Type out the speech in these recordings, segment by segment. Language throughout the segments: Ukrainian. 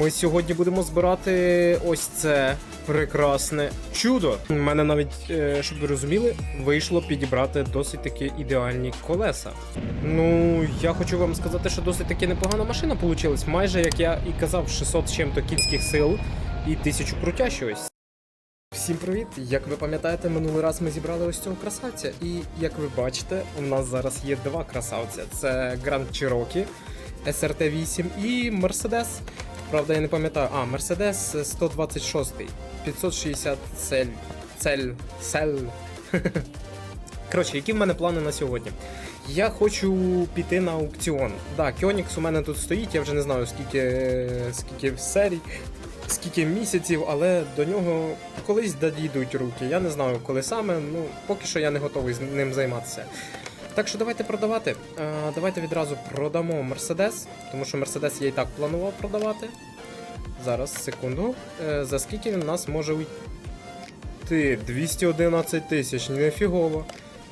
Ми сьогодні будемо збирати ось це прекрасне чудо. У мене навіть, е, щоб ви розуміли, вийшло підібрати досить таки ідеальні колеса. Ну, я хочу вам сказати, що досить таки непогана машина вийшла. Майже як я і казав, 600 з чим-то кінських сил і 1000 крутящогось. Всім привіт! Як ви пам'ятаєте, минулий раз ми зібрали ось цього красавця, і як ви бачите, у нас зараз є два красавця: це Grand Cherokee SRT 8 і Mercedes. Правда, я не пам'ятаю. А, Mercedes 126, 560 цель. Цель. Цель. Коротше, які в мене плани на сьогодні? Я хочу піти на аукціон. Да, Кьонікс у мене тут стоїть, я вже не знаю скільки, скільки серій, скільки місяців, але до нього колись дійдуть руки. Я не знаю, коли саме, ну поки що я не готовий з ним займатися. Так що давайте продавати. Давайте відразу продамо Мерседес, тому що Мерседес я і так планував продавати. Зараз, секунду. Е, за скільки він нас може уйти? 211 тисяч, нефігово.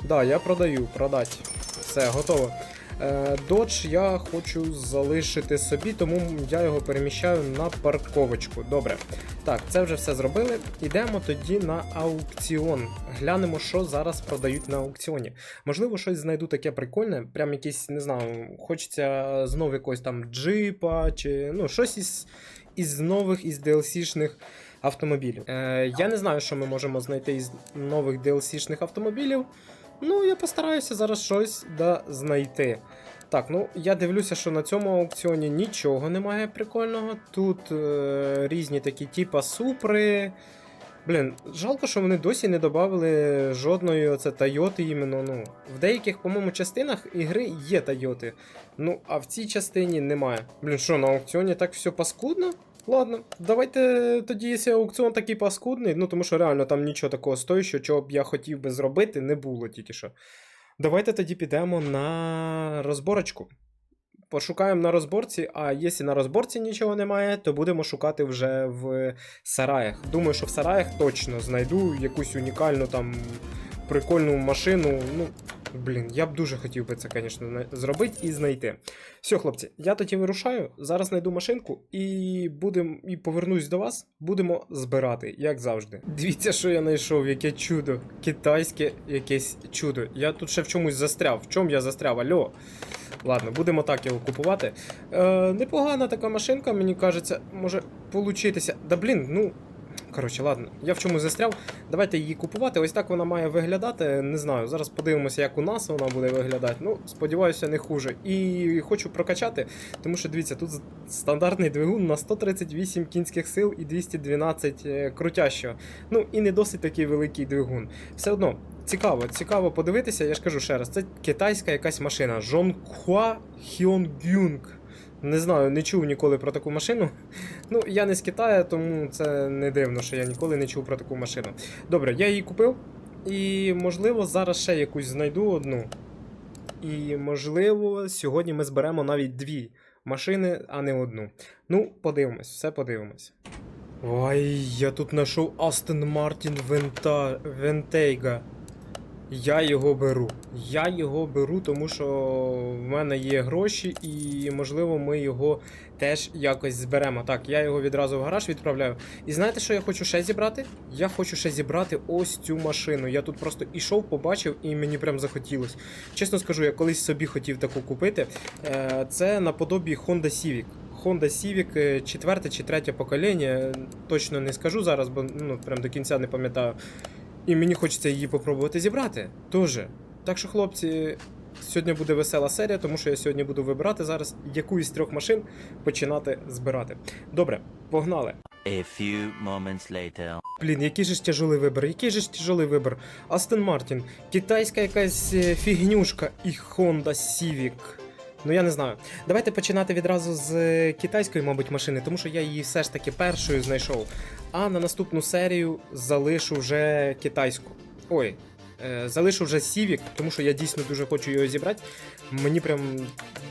Да, я продаю, продать. Все, готово. Е, Додж я хочу залишити собі, тому я його переміщаю на парковочку. Добре. Так, це вже все зробили. Ідемо тоді на аукціон. Глянемо, що зараз продають на аукціоні. Можливо, щось знайду таке прикольне, прям якийсь, не знаю, хочеться знов якогось там джипа, чи ну, щось із, із нових, із DLC-шних автомобілів. Е, я не знаю, що ми можемо знайти із нових DLC-шних автомобілів. Ну, я постараюся зараз щось да знайти. Так, ну я дивлюся, що на цьому аукціоні нічого немає прикольного. Тут е, різні такі типа супри. Блін, жалко, що вони досі не додали жодної оце Тойоти іменно. Ну, в деяких, по-моєму, частинах ігри є Тойоти. Ну, а в цій частині немає. Блін, що, на аукціоні так все паскудно? Ладно, давайте тоді, якщо аукціон такий паскудний, ну тому що реально там нічого такого стоїщого, чого б я хотів би зробити, не було тільки що. Давайте тоді підемо на розборочку. Пошукаємо на розборці, а якщо на розборці нічого немає, то будемо шукати вже в сараях. Думаю, що в сараях точно знайду якусь унікальну там прикольну машину. Ну, блін, я б дуже хотів би це, звісно, зробити і знайти. Все, хлопці, я тоді вирушаю. Зараз знайду машинку і будем, і повернусь до вас. Будемо збирати, як завжди. Дивіться, що я знайшов, яке чудо. Китайське якесь чудо. Я тут ще в чомусь застряв. В чому я застряв? Альо. Ладно, будемо так його купувати. Е, непогана така машинка, мені кажеться, може получитися. Да блін, ну. Коротше, ладно, я в чомусь застряв. Давайте її купувати. Ось так вона має виглядати. Не знаю. Зараз подивимося, як у нас вона буде виглядати. Ну, сподіваюся, не хуже. І хочу прокачати, тому що дивіться, тут стандартний двигун на 138 кінських сил і 212 е, крутящого. Ну і не досить такий великий двигун. Все одно. Цікаво, цікаво подивитися, я ж кажу ще раз, це китайська якась машина. Жонхуа Хьонгюнг. Не знаю, не чув ніколи про таку машину. Ну, я не з Китаю, тому це не дивно, що я ніколи не чув про таку машину. Добре, я її купив. І, можливо, зараз ще якусь знайду одну. І, можливо, сьогодні ми зберемо навіть дві машини, а не одну. Ну, подивимось, все подивимось. Ой, я тут знайшов Астон Мартін. Вентейга. Я його беру. Я його беру, тому що в мене є гроші, і можливо ми його теж якось зберемо. Так, я його відразу в гараж відправляю. І знаєте, що я хочу ще зібрати? Я хочу ще зібрати ось цю машину. Я тут просто ішов, побачив, і мені прям захотілось. Чесно скажу, я колись собі хотів таку купити. Е, Це наподобі Honda Civic. Honda Civic е, четверте чи третє покоління. Точно не скажу зараз, бо ну прям до кінця не пам'ятаю. І мені хочеться її попробувати зібрати. Тоже. Так що, хлопці, сьогодні буде весела серія, тому що я сьогодні буду вибирати зараз яку із трьох машин починати збирати. Добре, погнали. A few moments later. Блін, який же ж тяжелий вибір, який же ж тяжелий вибір. Астон Мартін, китайська якась е, фігнюшка і Honda Civic. Ну я не знаю. Давайте починати відразу з е, китайської, мабуть, машини, тому що я її все ж таки першою знайшов. А на наступну серію залишу вже китайську. Ой, е, залишу вже Civic, тому що я дійсно дуже хочу його зібрати. Мені прям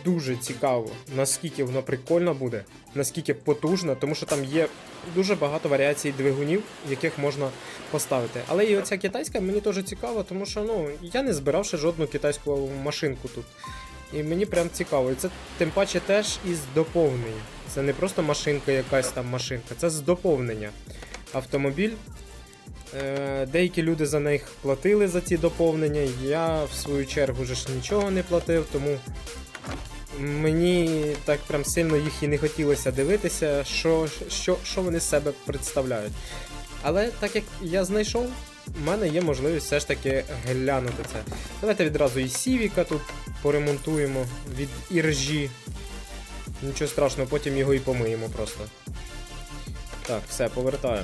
дуже цікаво, наскільки вона прикольна буде, наскільки потужна, тому що там є дуже багато варіацій двигунів, яких можна поставити. Але і оця китайська мені теж цікава, тому що ну, я не збирав ще жодну китайську машинку тут. І мені прям цікаво. І це тим паче теж із доповнень. Це не просто машинка, якась там машинка, це з доповнення. Автомобіль. Е, деякі люди за них платили за ці доповнення. Я в свою чергу же ж нічого не платив, тому мені так прям сильно їх і не хотілося дивитися, що, що, що вони з себе представляють. Але так як я знайшов, в мене є можливість все ж таки глянути це. Давайте відразу і Сівіка тут поремонтуємо від іржі. Нічого страшного, потім його і помиємо просто. Так, все, повертаю.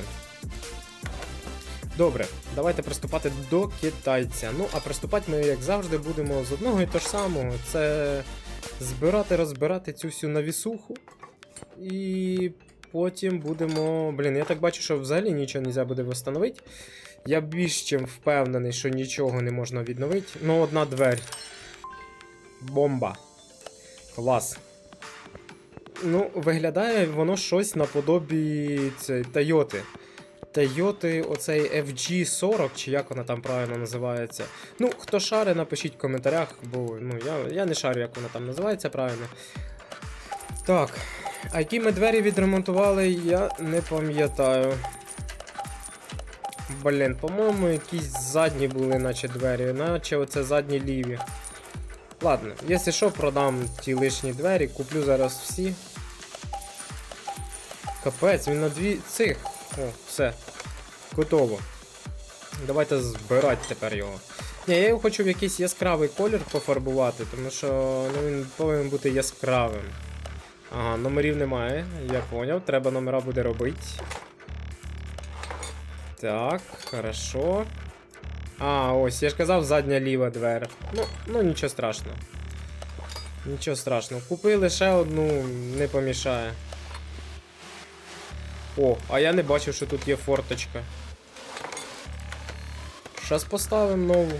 Добре, давайте приступати до китайця. Ну, а приступати ми, як завжди, будемо з одного і того ж самого. Це збирати, розбирати цю всю навісуху. І потім будемо. Блін, я так бачу, що взагалі нічого не можна буде встановити. Я більш чим впевнений, що нічого не можна відновити. Ну, одна двері. Бомба. Клас. Ну, виглядає воно щось наподобі Тойоти. Тойоти, оцей FG40, чи як вона там правильно називається. Ну, хто шари, напишіть в коментарях, бо ну, я, я не шарю, як вона там називається правильно. Так. А які ми двері відремонтували, я не пам'ятаю. Блін, по-моєму, якісь задні були, наче двері, наче оце задні ліві. Ладно, якщо що, продам ті лишні двері, куплю зараз всі. Капець, він на дві цих. О, все. Готово. Давайте збирати тепер його. Ні, я його хочу в якийсь яскравий колір пофарбувати, тому що ну, він повинен бути яскравим. Ага, номерів немає, я поняв, треба номера буде робити. Так, хорошо. А, ось, я ж казав, задня ліва двері. Ну, ну нічого страшного. Нічого страшного. Купили ще одну, не помішає. О, а я не бачив, що тут є форточка. Щас поставимо нову.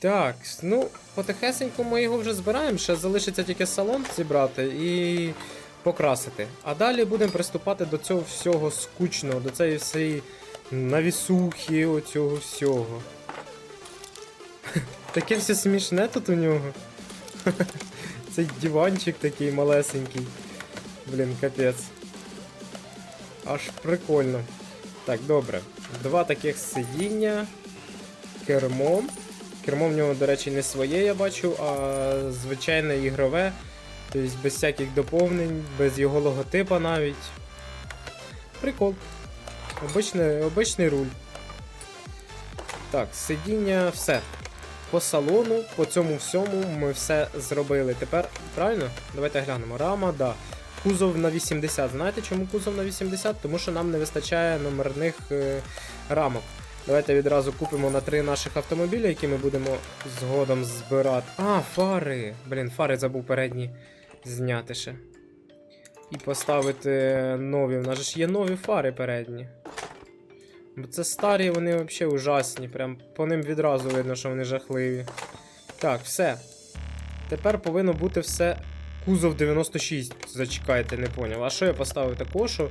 Так, ну, потихесеньку ми його вже збираємо, ще залишиться тільки салон зібрати і покрасити. А далі будемо приступати до цього всього скучного, до цієї всієї навісухи, оцього всього. Таке все смішне тут у нього. Цей диванчик такий малесенький. Блін, капець. Аж прикольно. Так, добре. Два таких сидіння. Кермо. Кермо в нього, до речі, не своє, я бачу, а звичайне ігрове. Тобто без всяких доповнень, без його логотипа навіть. Прикол. Обичний, обичний руль. Так, сидіння, все. По салону, по цьому всьому ми все зробили. Тепер, правильно? Давайте глянемо. Рама, да. Кузов на 80. Знаєте, чому кузов на 80? Тому що нам не вистачає номерних е, рамок. Давайте відразу купимо на три наших автомобіля, які ми будемо згодом збирати. А, фари! Блін, фари забув передні зняти ще. І поставити нові. У нас ж є нові фари передні. Бо це старі, вони взагалі ужасні. Прям по ним відразу видно, що вони жахливі. Так, все. Тепер повинно бути все. Кузов 96. Зачекайте, не поняв. А що я поставив такого, що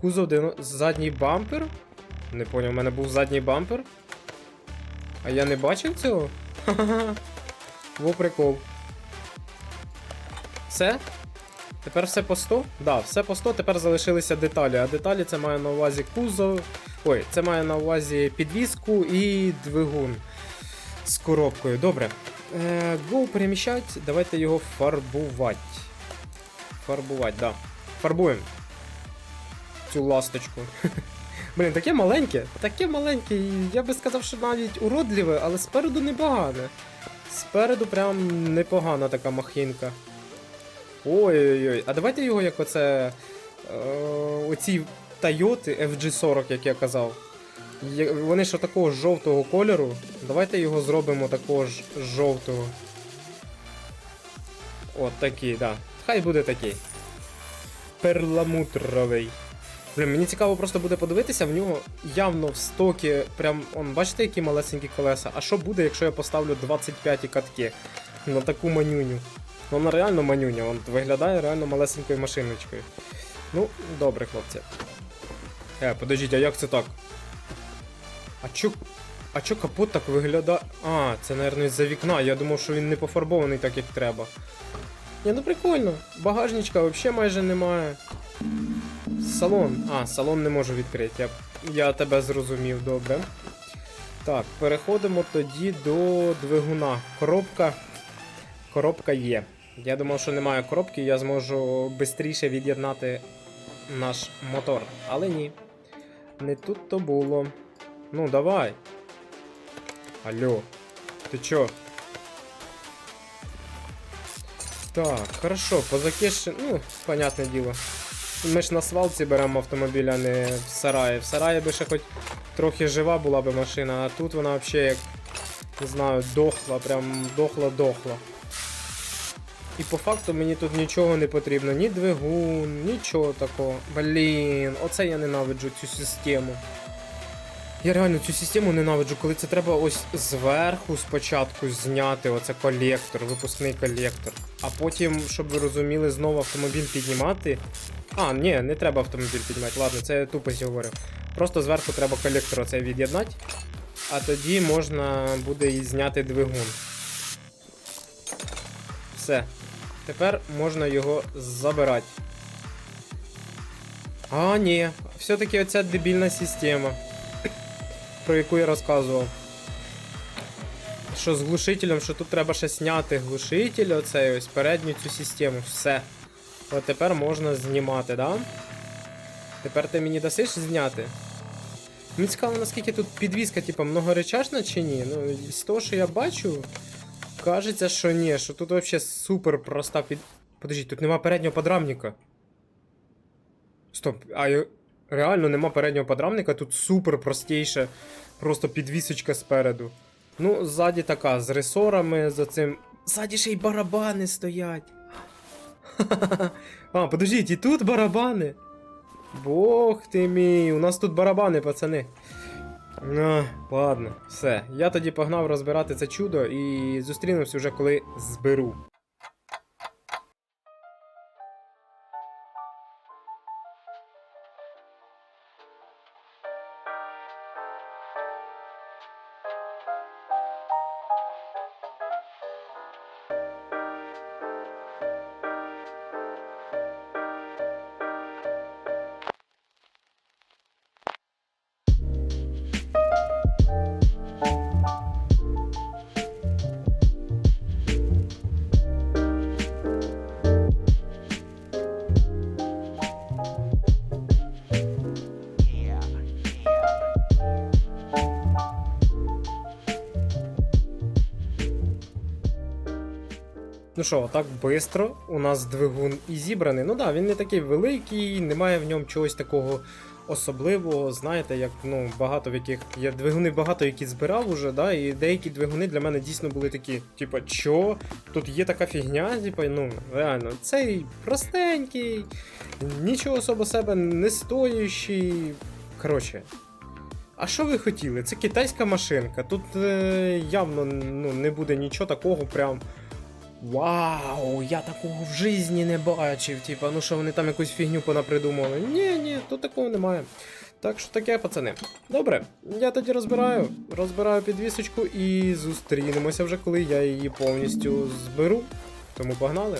кузов 90... задній бампер? Не поняв, у мене був задній бампер. А я не бачив цього? Ха-ха-ха. Во прикол. Все? Тепер все по 100? Да, все по 100, тепер залишилися деталі. А деталі це має на увазі кузов. Ой, це має на увазі підвіску і двигун з коробкою. Добре. Е, Go переміщать, давайте його фарбувати. Фарбувати, да. Фарбуємо. Цю ласточку. Блін, таке маленьке, таке маленьке, я би сказав, що навіть уродливе, але спереду непогане. Спереду прям непогана така махінка. Ой-ой-ой, а давайте його як оце. Е, оці Тойоти FG40, як я казав. Вони ж такого жовтого кольору. Давайте його зробимо такого ж жовтого. От такий, да. Хай буде такий. Перламутровий. Блін, мені цікаво просто буде подивитися, в нього явно в стокі, прям, он, бачите, які малесенькі колеса. А що буде, якщо я поставлю 25 катки на таку манюню? Ну, вона реально манюня, вон виглядає реально малесенькою машиночкою. Ну, добре, хлопці. Е, подождіть, а як це так? А чо. А чо капот так виглядає? А, це, мабуть, з-за вікна. Я думав, що він не пофарбований так, як треба. Ні, ну прикольно. Багажничка взагалі майже немає. Салон. А, салон не можу відкрити. Я, я тебе зрозумів, добре. Так, переходимо тоді до двигуна. Коробка. Коробка є. Я думав, що немає коробки, я зможу швидше від'єднати наш мотор. Але ні. Не тут то було. Ну, давай. Алло. Ти чо? Так, хорошо, позаки ще, ну, понятне діло. Ми ж на свалці беремо автомобіль, а не в сараї. В сараї би ще хоч трохи жива була би машина, а тут вона взагалі як, не знаю, дохла, прям дохла-дохла. І по факту мені тут нічого не потрібно, ні двигун, нічого такого. Блін, оце я ненавиджу цю систему. Я реально цю систему ненавиджу, коли це треба ось зверху спочатку зняти оце колектор, випускний колектор. А потім, щоб ви розуміли, знову автомобіль піднімати. А, ні, не треба автомобіль піднімати, ладно, це я тупость говорю. Просто зверху треба колектор оцей від'єднати, а тоді можна буде і зняти двигун. Все. Тепер можна його забирати. А, ні, все-таки оця дебільна система про яку я розказував. Що з глушителем, що тут треба ще зняти глушитель, оцей ось передню цю систему, все. От тепер можна знімати, да? Тепер ти мені дасиш зняти? Мені цікаво, наскільки тут підвіска, типу, многоречашна чи ні. Ну, з того, що я бачу, кажеться, що ні, що тут взагалі супер проста під. Подождіть, тут нема переднього подрамника. Стоп, а реально нема переднього подрамника, тут супер простіше, просто підвісочка спереду. Ну, ззаді така, з ресорами, за цим. Ззаді ще й барабани стоять. А, подождіть, і тут барабани. Бог ти мій, у нас тут барабани, пацани. А, ладно, все. Я тоді погнав розбирати це чудо і зустрінемось уже коли зберу. Ну що, так швидко у нас двигун і зібраний. Ну да, він не такий великий, немає в ньому чогось такого особливого. Знаєте, як ну, багато в яких. Я двигуни багато які збирав уже, да, і деякі двигуни для мене дійсно були такі, типа, що? Тут є така фігня, типа, ну, реально, цей простенький, нічого особо себе не стоящий. Коротше. А що ви хотіли? Це китайська машинка. Тут е, явно ну, не буде нічого такого прям. Вау, я такого в житті не бачив. Типа, ну що вони там якусь фігню понапридумали. Ні, ні, тут такого немає. Так що таке, пацани. Добре, я тоді розбираю. Розбираю підвісочку і зустрінемося вже, коли я її повністю зберу. Тому погнали.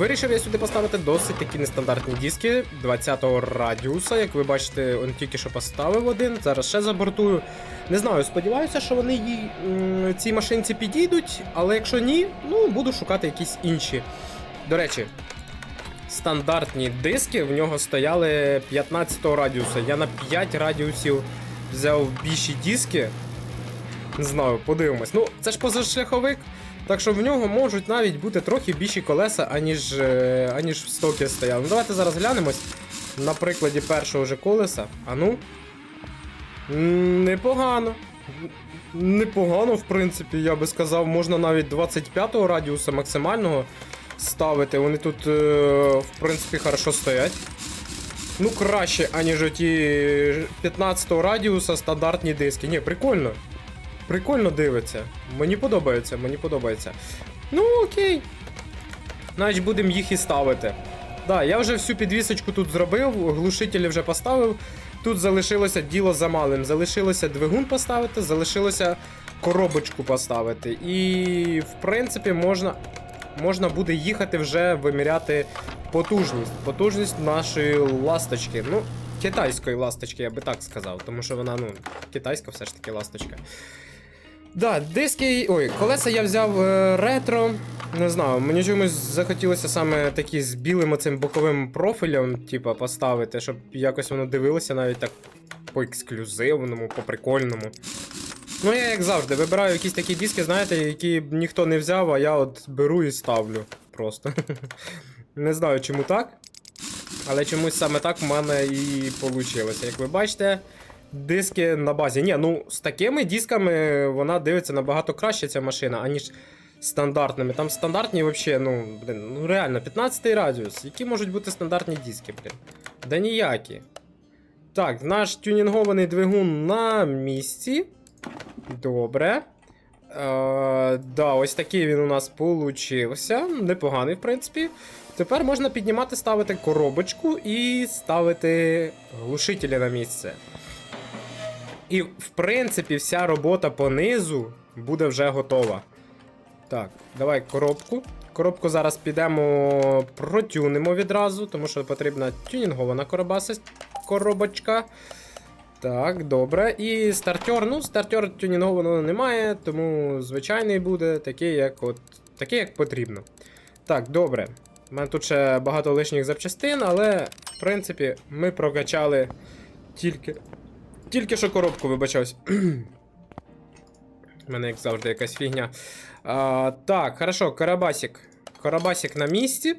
Вирішив я сюди поставити досить такі нестандартні диски 20-го радіуса. Як ви бачите, он тільки що поставив один, зараз ще забортую. Не знаю, сподіваюся, що вони їй, цій машинці підійдуть, але якщо ні, ну буду шукати якісь інші. До речі, стандартні диски в нього стояли 15-го радіуса. Я на 5 радіусів взяв більші диски. Не знаю, подивимось. Ну, це ж позашляховик. Так що в нього можуть навіть бути трохи більші колеса, аніж, е, аніж в стокі стояли. Ну давайте зараз глянемось на прикладі першого вже колеса. А ну. Непогано. Непогано, в принципі, я би сказав, можна навіть 25-го радіуса максимального ставити. Вони тут, е, в принципі, хорошо стоять. Ну, краще, аніж оті 15-го радіуса стандартні диски. Ні, прикольно. Прикольно дивиться. Мені подобається, мені подобається. Ну, окей. Значить, будемо їх і ставити. Да, я вже всю підвісочку тут зробив, глушителі вже поставив. Тут залишилося діло за малим. Залишилося двигун поставити, залишилося коробочку поставити. І, в принципі, можна, можна буде їхати вже виміряти потужність. Потужність нашої ласточки. Ну, китайської ласточки, я би так сказав, тому що вона, ну, китайська все ж таки ласточка. Да, диски. Ой, колеса я взяв е, ретро. Не знаю, мені чомусь захотілося саме такі з білим оцим боковим профілем, типа, поставити, щоб якось воно дивилося навіть так по ексклюзивному, по прикольному. Ну, я як завжди, вибираю якісь такі диски, знаєте, які ніхто не взяв, а я от беру і ставлю просто. Не знаю, чому так. Але чомусь саме так в мене і вийшло. Як ви бачите, диски на базі. Ні, ну з такими дисками вона дивиться набагато краще ця машина, аніж стандартними. Там стандартні взагалі, ну, блин, ну реально, 15 радіус. Які можуть бути стандартні диски, блін? Да ніякі. Так, наш тюнінгований двигун на місці. Добре. Е, да, ось такий він у нас получився. Непоганий, в принципі. Тепер можна піднімати, ставити коробочку і ставити глушителі на місце. І, в принципі, вся робота по низу буде вже готова. Так, давай коробку. Коробку зараз підемо протюнемо відразу, тому що потрібна тюнінгована коробаса- коробочка. Так, добре. І стартер. Ну, стартер тюнінгованого немає, тому звичайний буде такий, як от, такий, як потрібно. Так, добре. У мене тут ще багато лишніх запчастин, але в принципі ми прокачали тільки. Тільки що коробку вибачаюсь. У мене, як завжди, якась фігня. А, так, хорошо, Карабасик. Карабасик на місці.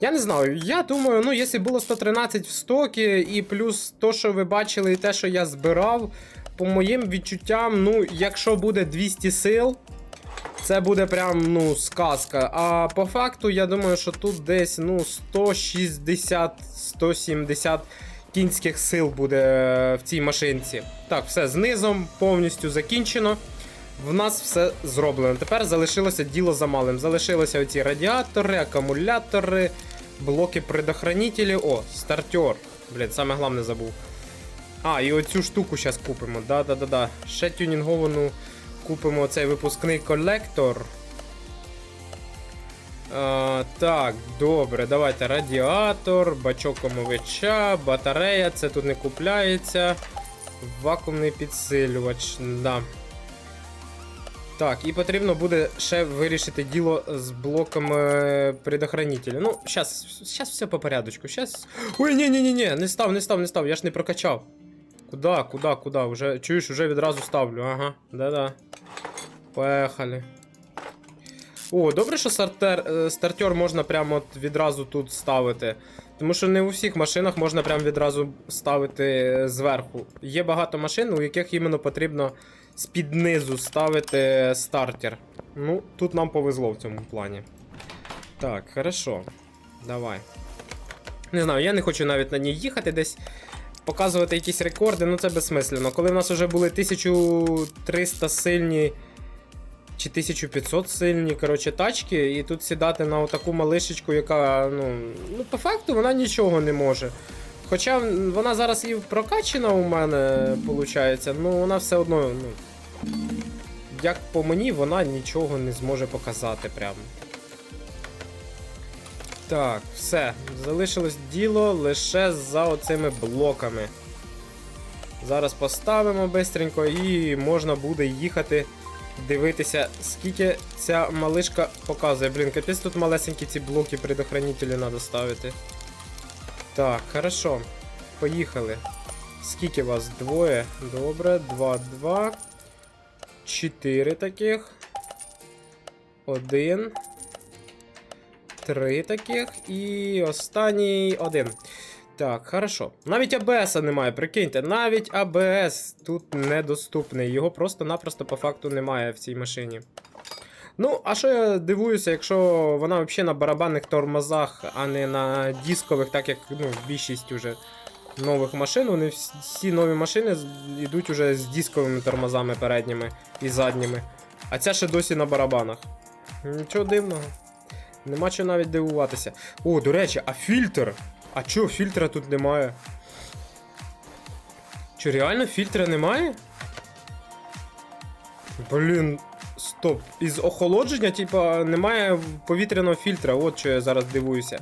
Я не знаю, я думаю, ну, якщо було 113 в стокі, і плюс то, що ви бачили, і те, що я збирав, по моїм відчуттям, ну, якщо буде 200 сил, це буде прям, ну, сказка. А по факту, я думаю, що тут десь, ну, 160-170 кінських сил буде е, в цій машинці. Так, все, знизом повністю закінчено. В нас все зроблено. Тепер залишилося діло за малим. Залишилися оці радіатори, акумулятори, блоки предохранителі. О, стартер. Блін, саме головне забув. А, і оцю штуку зараз купимо. Да-да-да-да. Ще тюнінговану купимо цей випускний колектор. Так, добре, давайте радіатор, бачок омовича, батарея, це тут не купляється. Вакуумний підсилювач. Да. Так, і потрібно буде ще вирішити діло з блоком е, предохранителя. Ну, щас, щас все по порядочку. Щас. Ой, ні, ні, ні, ні, не став, не став, не став, я ж не прокачав. Куда, куда, куда? Уже, чуєш, уже відразу ставлю. Ага, да-да. Поехали. О, добре, що стартер, е, стартер можна прямо от відразу тут ставити. Тому що не у всіх машинах можна прямо відразу ставити зверху. Є багато машин, у яких іменно потрібно з-під низу ставити стартер. Ну, тут нам повезло в цьому плані. Так, хорошо. Давай. Не знаю, я не хочу навіть на ній їхати десь. Показувати якісь рекорди, ну це безсмислено. Коли в нас вже були 1300 сильні чи 1500 сильні коротше, тачки, і тут сідати на отаку малишечку, яка, ну, ну, по факту вона нічого не може. Хоча вона зараз і прокачена у мене, виходить, ну вона все одно, ну. Як по мені, вона нічого не зможе показати прямо. Так, все. Залишилось діло лише за оцими блоками. Зараз поставимо бистренько і можна буде їхати дивитися, скільки ця малишка показує. Блін, капець тут малесенькі ці блоки предохранителі треба ставити. Так, хорошо. Поїхали. Скільки вас? Двоє. Добре, два, два. Чотири таких. Один. Три таких. І останній один. Так, хорошо. Навіть АБС немає, прикиньте, навіть АБС тут недоступний. Його просто-напросто по факту немає в цій машині. Ну, а що я дивуюся, якщо вона взагалі на барабанних тормозах, а не на дискових, так як ну, більшість уже нових машин, вони всі нові машини йдуть уже з дисковими тормозами передніми і задніми. А ця ще досі на барабанах. Нічого дивного. Нема чого навіть дивуватися. О, до речі, а фільтр? А чого фільтра тут немає? Чи реально фільтра немає? Блін, стоп. Із охолодження, типа, немає повітряного фільтра, от що я зараз дивуюся.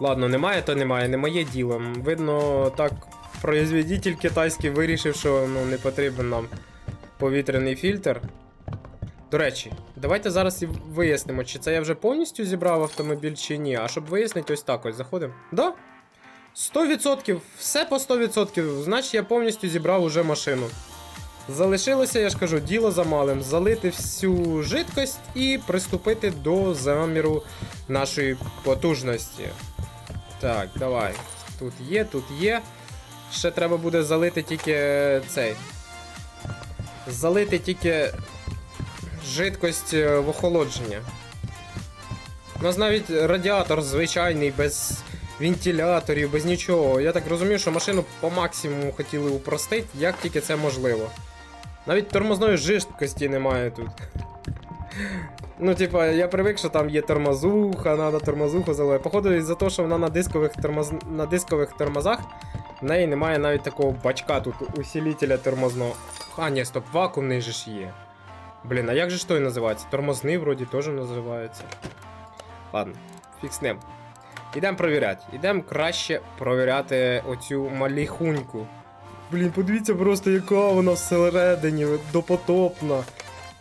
Ладно, немає, то немає, не моє діло. Видно, так, производитель китайський вирішив, що ну, не потрібен нам повітряний фільтр. До речі, давайте зараз і вияснимо, чи це я вже повністю зібрав автомобіль чи ні. А щоб вияснити, ось так ось заходимо. Да? 100%, все по 100%. Значить, я повністю зібрав уже машину. Залишилося, я ж кажу, діло за малим. Залити всю жидкость і приступити до заміру нашої потужності. Так, давай. Тут є, тут є. Ще треба буде залити тільки цей. Залити тільки жидкость е, в охолодження. У нас навіть радіатор звичайний, без вентиляторів, без нічого. Я так розумію, що машину по максимуму хотіли упростити, як тільки це можливо. Навіть тормозної жидкості немає тут. Ну, типа, я привик, що там є тормозуха, треба тормозуху заливати. Походу, із-за того, що вона на дискових, тормоз... на дискових тормозах, в неї немає навіть такого бачка тут усилителя тормозного. А, ні, стоп, вакуумний же ж є. Блін, а як же ж той називається? Тормозний вроді теж називається. Ладно, фіг ним. Ідемо провіряти. Ідемо краще провіряти оцю маліхуньку. Блін, подивіться просто, яка вона всередині, допотопна.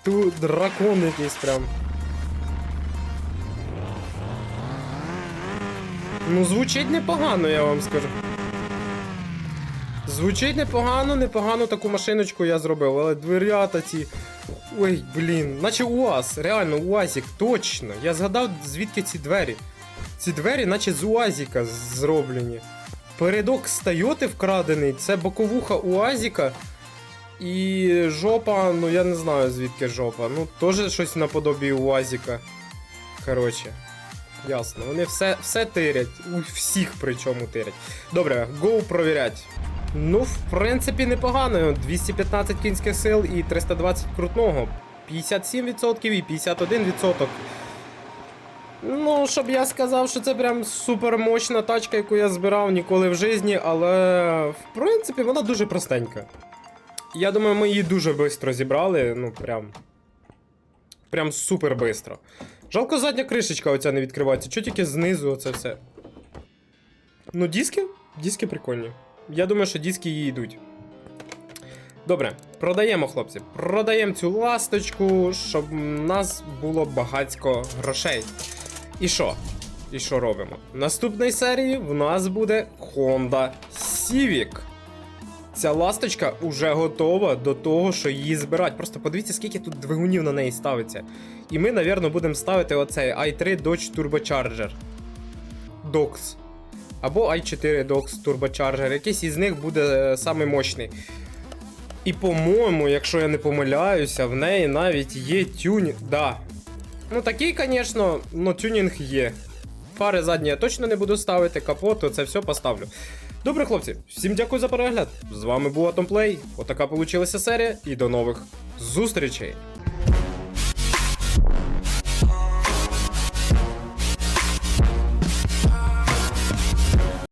Тут дракон якийсь прям. Ну, звучить непогано, я вам скажу. Звучить непогано, непогано таку машиночку я зробив, але дверята ці. Ой, блін, наче УАЗ, реально УАЗик, точно. Я згадав, звідки ці двері. Ці двері, наче з УАЗіка зроблені. Передок з вкрадений, це боковуха УАЗіка. І жопа, ну я не знаю звідки жопа. Ну, теж щось наподобі УАЗіка. Коротше. Ясно. Вони все, все тирять. У всіх причому тирять. Добре, гоу провірять. Ну, в принципі, непогано. 215 кінських сил і 320 крутного. 57% і 51%. Ну, щоб я сказав, що це прям супермощна тачка, яку я збирав ніколи в житті, але в принципі вона дуже простенька. Я думаю, ми її дуже швидко зібрали, ну прям. Прям супер швидко. Жалко, задня кришечка оця не відкривається. Чого тільки знизу оце все. Ну, диски? Диски прикольні. Я думаю, що диски її йдуть. Добре, продаємо, хлопці. Продаємо цю ласточку, щоб у нас було багатько грошей. І що? І що робимо? В наступній серії в нас буде Honda Civic. Ця ласточка вже готова до того, що її збирати. Просто подивіться, скільки тут двигунів на неї ставиться. І ми, напевно, будемо ставити оцей i3 Dodge Turbocharger. DOX. Або i4 DOX Turbocharger. Якийсь із них буде е, самий мощний. І, по-моєму, якщо я не помиляюся, в неї навіть є тюнінг. Да. Ну такий, звісно, ну тюнінг є. Фари задні я точно не буду ставити, капоту, це все поставлю. Добре, хлопці, всім дякую за перегляд. З вами був Атомплей. Отака получилася серія, і до нових зустрічей.